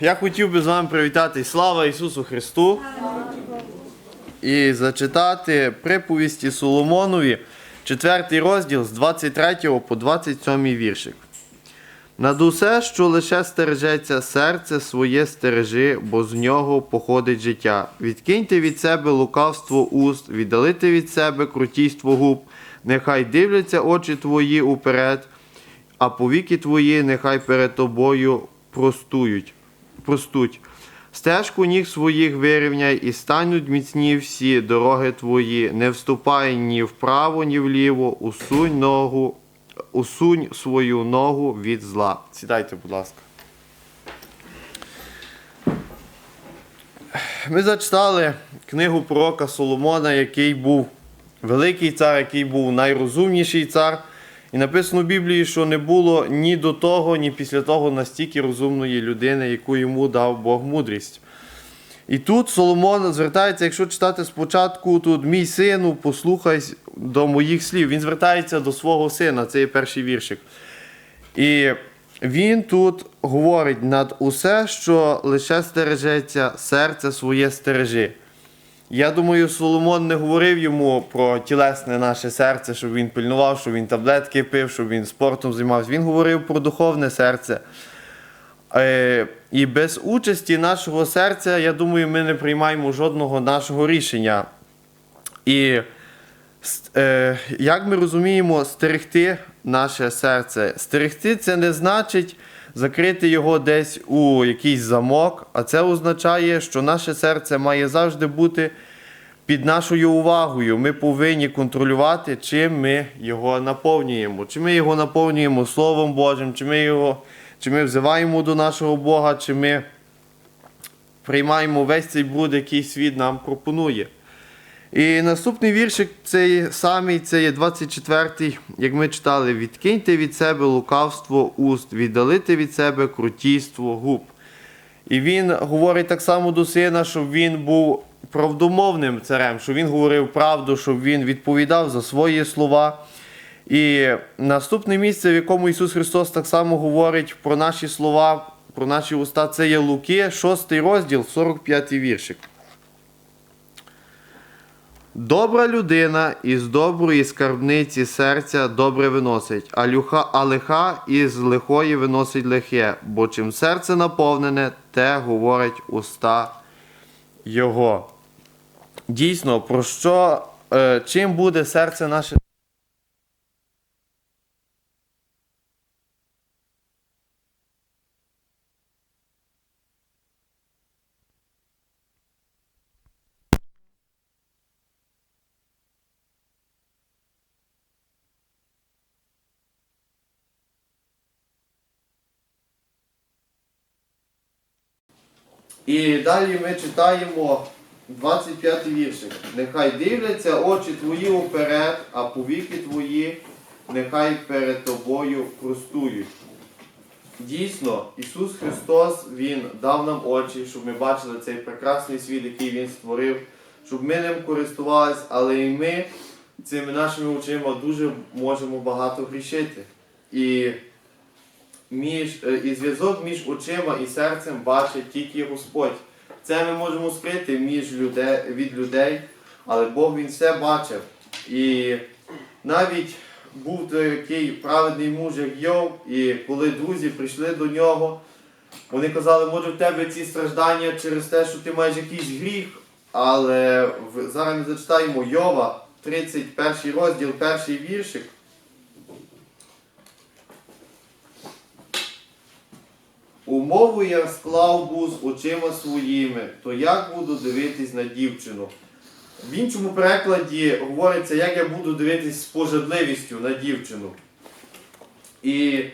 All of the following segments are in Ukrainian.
Я хотів би з вами привітати Слава Ісусу Христу і зачитати приповісті Соломонові, 4 розділ з 23 по 27 віршик. Над усе, що лише стережеться, серце своє стережи, бо з нього походить життя. Відкиньте від себе лукавство уст, віддалите від себе крутійство губ, нехай дивляться очі твої уперед, а повіки твої нехай перед тобою простують, простуть. Стежку ніг своїх вирівняй і стануть міцні всі дороги твої, не вступай ні вправо, ні вліво, усунь ногу, усунь свою ногу від зла. Сідайте, будь ласка. Ми зачитали книгу пророка Соломона, який був великий цар, який був найрозумніший цар. І написано в Біблії, що не було ні до того, ні після того настільки розумної людини, яку йому дав Бог мудрість. І тут Соломон звертається, якщо читати спочатку, тут мій сину, послухай до моїх слів. Він звертається до свого сина, це є перший віршик. І він тут говорить над усе, що лише стережеться, серце своє стережи. Я думаю, Соломон не говорив йому про тілесне наше серце, щоб він пильнував, щоб він таблетки пив, щоб він спортом займався. Він говорив про духовне серце. Е, І без участі нашого серця, я думаю, ми не приймаємо жодного нашого рішення. І е, як ми розуміємо, стерегти наше серце. Стерегти це не значить закрити його десь у якийсь замок, а це означає, що наше серце має завжди бути під нашою увагою. Ми повинні контролювати, чим ми його наповнюємо. Чи ми його наповнюємо Словом Божим, чи ми його, чи ми взиваємо до нашого Бога, чи ми приймаємо весь цей бруд, який світ нам пропонує. І наступний віршик, цей самий, це є 24-й, як ми читали, відкиньте від себе лукавство уст, віддалите від себе крутійство губ. І він говорить так само до сина, щоб він був правдомовним царем, щоб він говорив правду, щоб він відповідав за свої слова. І наступне місце, в якому Ісус Христос так само говорить про наші слова, про наші уста, це є Луки, 6 розділ, 45 віршик. Добра людина із доброї скарбниці серця добре виносить, а, люха, а лиха із лихої виносить лихе, бо чим серце наповнене, те говорить уста його. Дійсно, про що, е, чим буде серце наше? І далі ми читаємо 25 віршик. Нехай дивляться очі твої уперед, а повіки твої нехай перед тобою простують. Дійсно, Ісус Христос Він дав нам очі, щоб ми бачили цей прекрасний світ, який Він створив, щоб ми ним користувалися, але і ми цими нашими очима дуже можемо багато грішити. І між, е, і зв'язок між очима і серцем бачить тільки Господь. Це ми можемо скрити між людей, від людей, але Бог він все бачив. І навіть був такий праведний муж, як Йов, і коли друзі прийшли до нього, вони казали, може в тебе ці страждання через те, що ти маєш якийсь гріх, але зараз ми зачитаємо Йова, 31 розділ, перший віршик. Умову я склав був з очима своїми, то як буду дивитись на дівчину? В іншому перекладі говориться, як я буду дивитись з пожадливістю на дівчину. І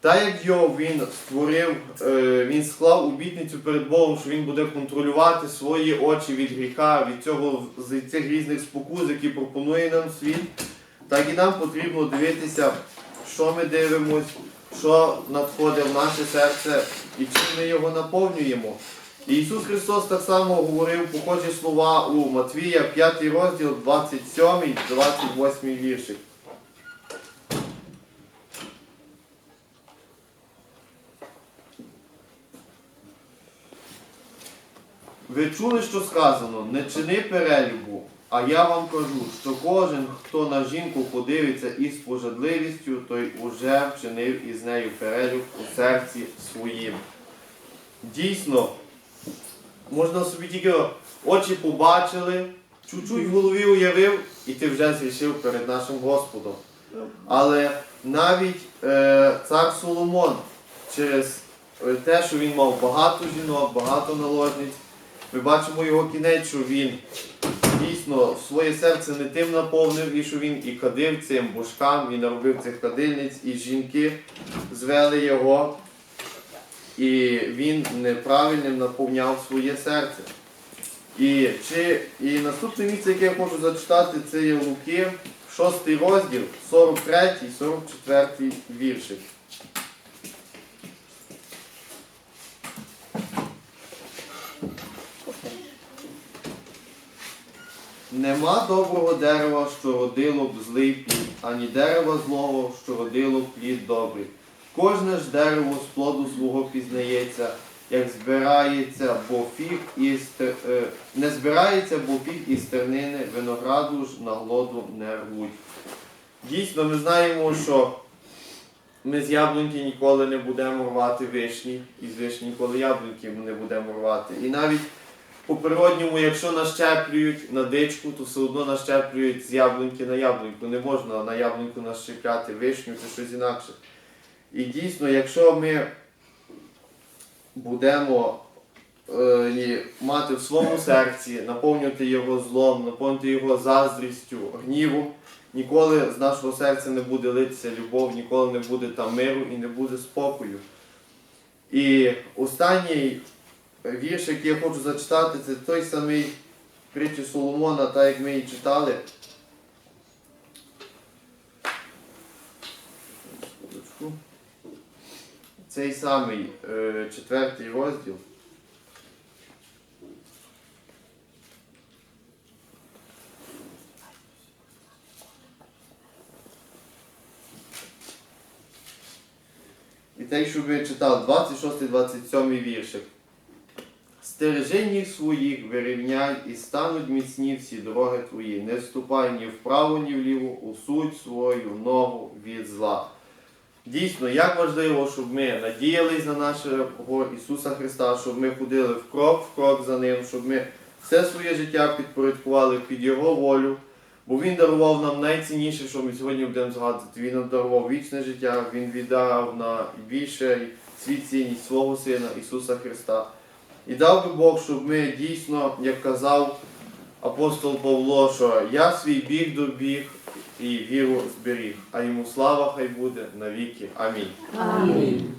так як Йов він створив, е, він склав обітницю перед Богом, що він буде контролювати свої очі від гріха, від цього з цих різних спокус, які пропонує нам світ, так і нам потрібно дивитися, що ми дивимось, що надходить в наше серце і чим ми його наповнюємо. І Ісус Христос так само говорив похожі слова у Матвія, 5 розділ, 27, 28 віршик. Ви чули, що сказано, не чини перелюбу, а я вам кажу, що кожен, хто на жінку подивиться із пожадливістю, той уже вчинив із нею перелюб у серці своїм. Дійсно, можна собі тільки очі побачили, чуть-чуть в голові уявив, і ти вже зрішив перед нашим Господом. Але навіть е, цар Соломон через е, те, що він мав багато жінок, багато наложниць, ми бачимо його кінець, що він дійсно своє серце не тим наповнив, і що він і кадив цим божкам, і наробив цих кадильниць, і жінки звели його, і він неправильним наповняв своє серце. І, чи, і наступне місце, яке я хочу зачитати, це є Луки, 6 розділ, 43, 44 віршик. Нема доброго дерева, що родило б злий плід, ані дерева злого, що родило б плід добрий. Кожне ж дерево з плоду свого пізнається, як збирається, бо фіг із те- е, не збирається, бо фіг із тернини, винограду ж на глоду не рвуть. Дійсно, ми знаємо, що ми з яблуньки ніколи не будемо рвати вишні, і з вишні ніколи яблуньки не будемо рвати. І навіть по природньому, якщо нащеплюють на дичку, то все одно нащеплюють з яблуньки на яблуньку. Не можна на яблуньку нащепляти вишню чи щось інакше. І дійсно, якщо ми будемо е, мати в своєму серці, наповнювати його злом, наповнити його заздрістю, гнівом, ніколи з нашого серця не буде литися любов, ніколи не буде там миру і не буде спокою. І останній вірш, який я хочу зачитати, це той самий притчі Соломона, так як ми її читали. Цей самий е, четвертий розділ. І те, що ви читав, 26-27 віршик. Стережи ніг своїх, вирівняй, і стануть міцні всі дороги твої. Не вступай ні вправо, ні вліво, усудь свою ногу від зла. Дійсно, як важливо, щоб ми надіялись на нашого Ісуса Христа, щоб ми ходили в крок в крок за Ним, щоб ми все своє життя підпорядкували під Його волю. Бо Він дарував нам найцінніше, що ми сьогодні будемо згадувати. Він нам дарував вічне життя, Він віддав на більше свій цінність свого Сина Ісуса Христа. І дав би Бог, щоб ми дійсно, як казав апостол Павло, що я свій біг добіг і віру зберіг, а йому слава хай буде навіки. Амінь. Амінь.